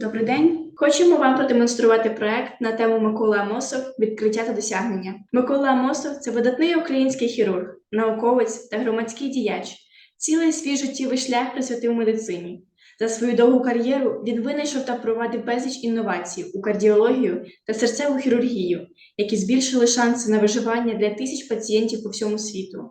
Добрий день. Хочемо вам продемонструвати проект на тему Микола Амосов Відкриття та досягнення. Микола Амосов це видатний український хірург, науковець та громадський діяч. Цілий свій життєвий шлях присвятив медицині. За свою довгу кар'єру він винайшов та впровадив безліч інновацій у кардіологію та серцеву хірургію, які збільшили шанси на виживання для тисяч пацієнтів по всьому світу.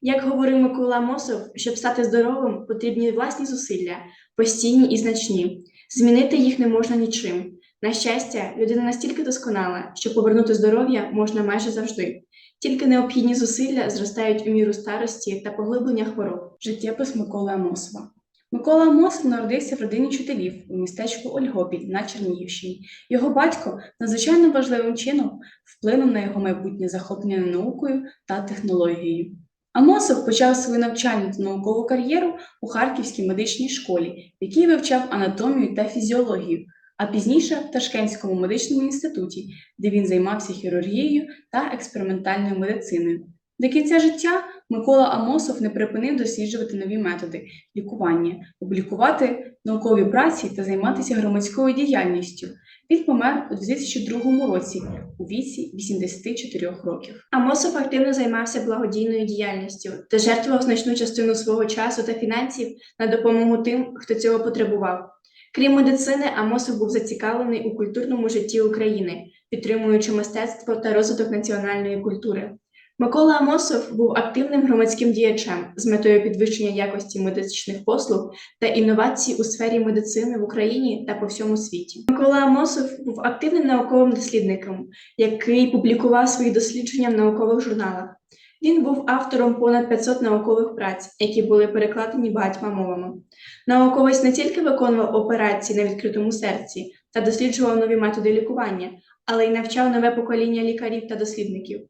Як говорив Микола Амосов, щоб стати здоровим, потрібні власні зусилля, постійні і значні. Змінити їх не можна нічим. На щастя, людина настільки досконала, що повернути здоров'я можна майже завжди. Тільки необхідні зусилля зростають у міру старості та поглиблення хвороб. Життєпис Миколи Амосова. Микола Амосов народився в родині вчителів у містечку Ольгопіль на Чернігівщині. Його батько надзвичайно важливим чином вплинув на його майбутнє захоплення наукою та технологією. Амосов почав свою навчальну та наукову кар'єру у Харківській медичній школі, в якій вивчав анатомію та фізіологію, а пізніше в Ташкентському медичному інституті, де він займався хірургією та експериментальною медициною. До кінця життя Микола Амосов не припинив досліджувати нові методи лікування, публікувати наукові праці та займатися громадською діяльністю. Він помер у 2002 році у віці 84 років. Амосов активно займався благодійною діяльністю та жертвував значну частину свого часу та фінансів на допомогу тим, хто цього потребував. Крім медицини, Амосов був зацікавлений у культурному житті України, підтримуючи мистецтво та розвиток національної культури. Микола Амосов був активним громадським діячем з метою підвищення якості медичних послуг та інновацій у сфері медицини в Україні та по всьому світі. Микола Амосов був активним науковим дослідником, який публікував свої дослідження в наукових журналах. Він був автором понад 500 наукових праць, які були перекладені багатьма мовами. Науковець не тільки виконував операції на відкритому серці та досліджував нові методи лікування, але й навчав нове покоління лікарів та дослідників.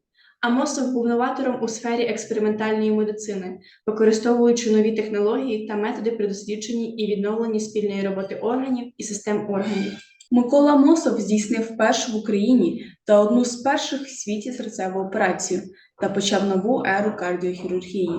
Амосов був новатором у сфері експериментальної медицини, використовуючи нові технології та методи при дослідженні і відновленні спільної роботи органів і систем органів. Микола Амосов здійснив першу в Україні та одну з перших в світі серцеву операцію та почав нову еру кардіохірургії.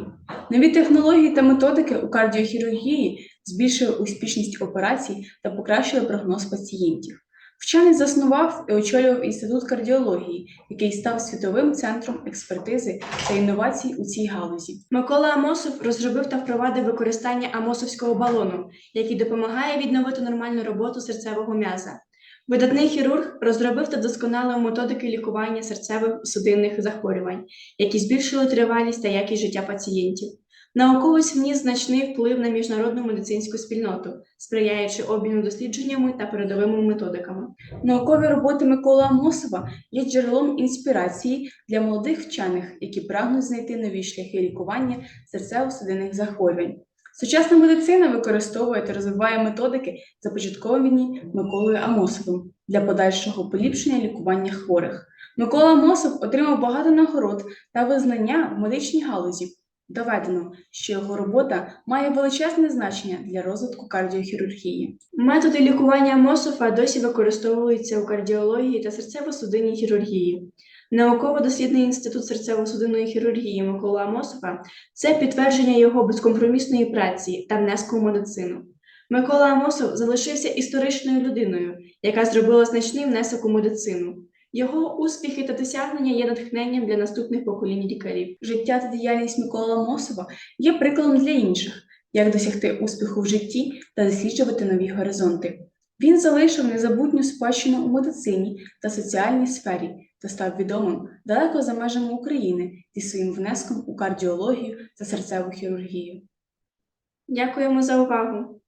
Нові технології та методики у кардіохірургії збільшили успішність операцій та покращили прогноз пацієнтів. Вчений заснував і очолював інститут кардіології, який став світовим центром експертизи та інновацій у цій галузі. Микола Амосов розробив та впровадив використання амосовського балону, який допомагає відновити нормальну роботу серцевого м'яза. Видатний хірург розробив та досконалив методики лікування серцевих судинних захворювань, які збільшили тривалість та якість життя пацієнтів. Науковець вніс значний вплив на міжнародну медицинську спільноту, сприяючи обміну дослідженнями та передовими методиками. Наукові роботи Миколи Амосова є джерелом інспірації для молодих вчених, які прагнуть знайти нові шляхи лікування серцево-судинних захворювань. Сучасна медицина використовує та розвиває методики, започатковані Миколою Амосовим для подальшого поліпшення лікування хворих. Микола Амосов отримав багато нагород та визнання в медичній галузі. Доведено, що його робота має величезне значення для розвитку кардіохірургії. Методи лікування Амосова досі використовуються у кардіології та серцево-судинній хірургії. Науково-дослідний інститут серцево-судинної хірургії Микола Амосова це підтвердження його безкомпромісної праці та внеску в медицину. Микола Амосов залишився історичною людиною, яка зробила значний внесок у медицину. Його успіхи та досягнення є натхненням для наступних поколінь лікарів. Життя та діяльність Миколи Амосова є прикладом для інших, як досягти успіху в житті та досліджувати нові горизонти. Він залишив незабутню спадщину у медицині та соціальній сфері та став відомим далеко за межами України зі своїм внеском у кардіологію та серцеву хірургію. Дякуємо за увагу!